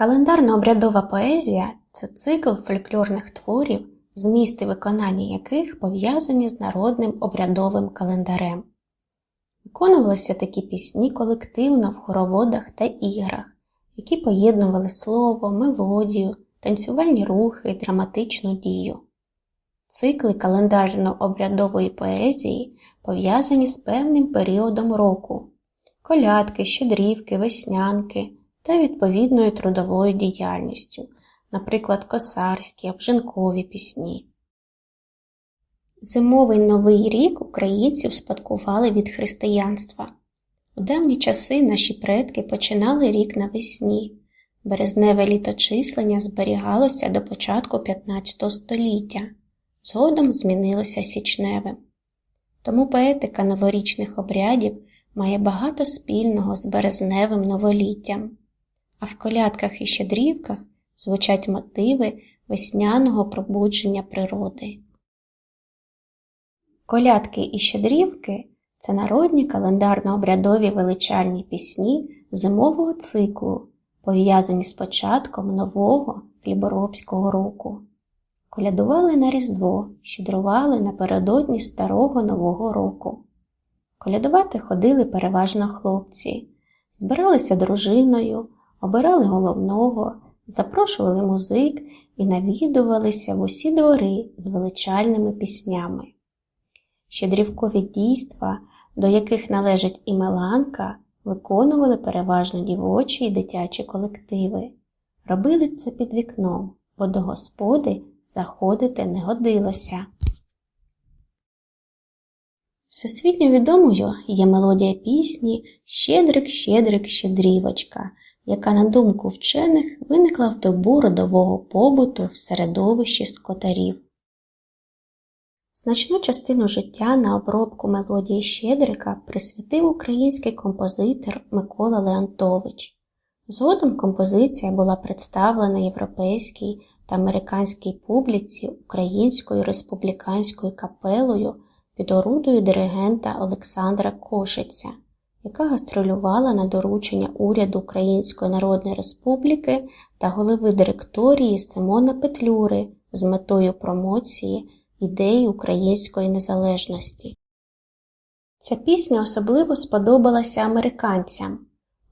Календарно-обрядова поезія це цикл фольклорних творів, змісти виконання яких пов'язані з народним обрядовим календарем. Виконувалися такі пісні колективно в хороводах та іграх, які поєднували слово, мелодію, танцювальні рухи, драматичну дію. Цикли календарно-обрядової поезії пов'язані з певним періодом року колядки, щедрівки, веснянки та відповідною трудовою діяльністю, наприклад, косарські, обжинкові пісні. Зимовий новий рік українці успадкували від християнства. У давні часи наші предки починали рік навесні. Березневе літочислення зберігалося до початку 15 століття, згодом змінилося січневим. Тому поетика новорічних обрядів має багато спільного з березневим новоліттям, а в колядках і щедрівках звучать мотиви весняного пробудження природи. Колядки і щедрівки це народні календарно-обрядові величальні пісні зимового циклу, пов'язані з початком нового хліборобського року. Колядували на Різдво, щедрували напередодні старого Нового року. Колядувати ходили переважно хлопці, збиралися дружиною, обирали головного, запрошували музик і навідувалися в усі двори з величальними піснями. Щедрівкові дійства, до яких належить і Меланка, виконували переважно дівочі і дитячі колективи. Робили це під вікном, бо до господи заходити не годилося. Всесвітньо відомою є мелодія пісні Щедрик, щедрик, щедрівочка, яка, на думку вчених, виникла в добу родового побуту в середовищі скотарів. Значну частину життя на обробку мелодії Щедрика присвятив український композитор Микола Леонтович. Згодом композиція була представлена європейській та американській публіці Українською республіканською капелою під орудою диригента Олександра Кошиця, яка гастролювала на доручення уряду Української Народної Республіки та голови директорії Симона Петлюри з метою промоції ідеї української незалежності. Ця пісня особливо сподобалася американцям.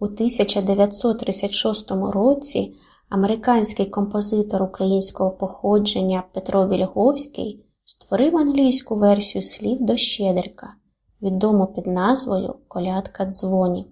У 1936 році американський композитор українського походження Петро Вільговський створив англійську версію слів до Щедрика, відому під назвою Колядка дзвонів.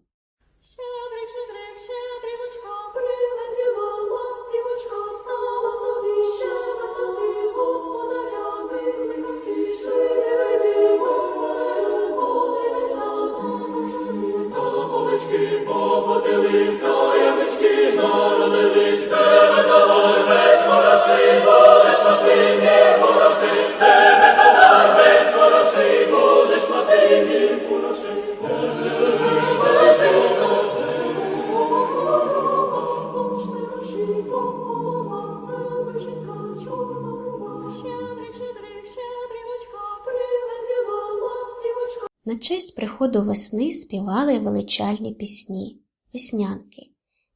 На честь приходу весни співали величальні пісні, веснянки,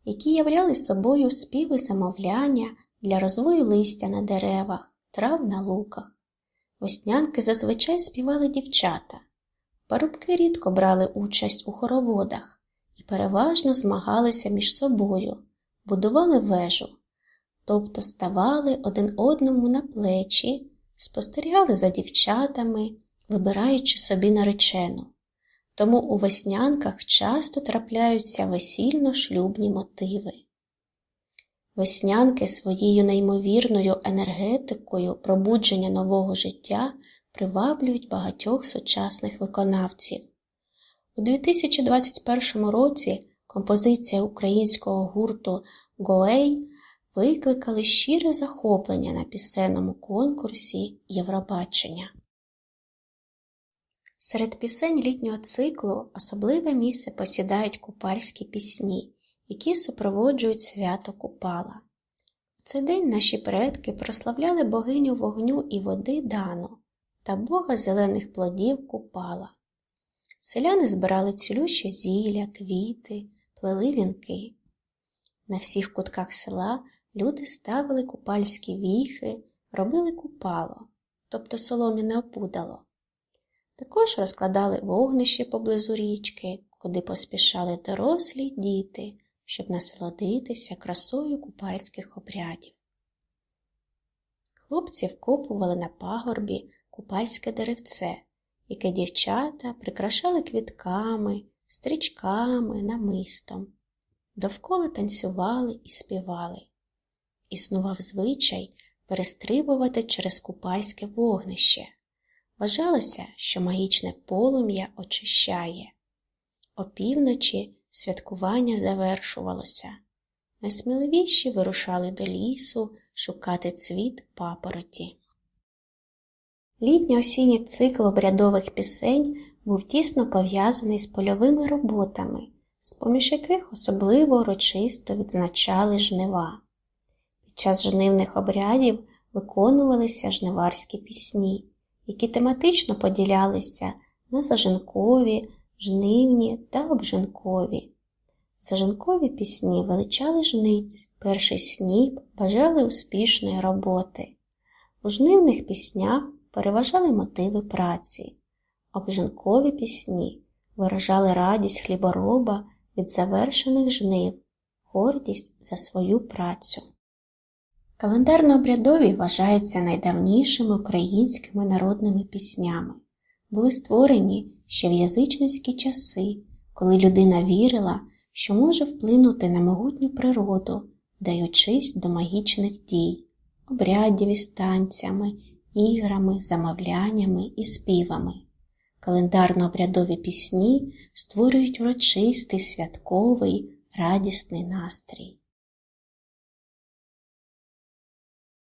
які являли собою співи замовляння для розвою листя на деревах, трав на луках. Веснянки зазвичай співали дівчата. Парубки рідко брали участь у хороводах і переважно змагалися між собою, будували вежу, тобто ставали один одному на плечі, спостерігали за дівчатами, вибираючи собі наречену. Тому у веснянках часто трапляються весільно-шлюбні мотиви. Веснянки своєю неймовірною енергетикою пробудження нового життя приваблюють багатьох сучасних виконавців. У 2021 році композиція українського гурту Гоей викликали щире захоплення на пісенному конкурсі Євробачення. Серед пісень літнього циклу особливе місце посідають купальські пісні, які супроводжують свято Купала. У цей день наші предки прославляли богиню вогню і води Дану та бога зелених плодів Купала. Селяни збирали цілющі зілля, квіти, плели вінки. На всіх кутках села люди ставили купальські віхи, робили купало, тобто соломіне опудало. Також розкладали вогнище поблизу річки, куди поспішали дорослі діти, щоб насолодитися красою купальських обрядів. Хлопці вкопували на пагорбі купальське деревце, яке дівчата прикрашали квітками, стрічками, намистом. Довкола танцювали і співали. Існував звичай перестрибувати через купальське вогнище. Вважалося, що магічне полум'я очищає. Опівночі святкування завершувалося. Найсміливіші вирушали до лісу шукати цвіт папороті. Літньо-осінній цикл обрядових пісень був тісно пов'язаний з польовими роботами, з-поміж яких особливо урочисто відзначали жнива. Під час жнивних обрядів виконувалися жниварські пісні, які тематично поділялися на зажинкові, жнивні та обжинкові. Зажинкові пісні величали жниць, перший сніп, бажали успішної роботи. У жнивних піснях переважали мотиви праці. Обжинкові пісні виражали радість хлібороба від завершених жнив, гордість за свою працю. Календарно-обрядові вважаються найдавнішими українськими народними піснями. Були створені ще в язичницькі часи, коли людина вірила, що може вплинути на могутню природу, даючись до магічних дій, обрядів із танцями, іграми, замовляннями і співами. Календарно-обрядові пісні створюють урочистий, святковий, радісний настрій.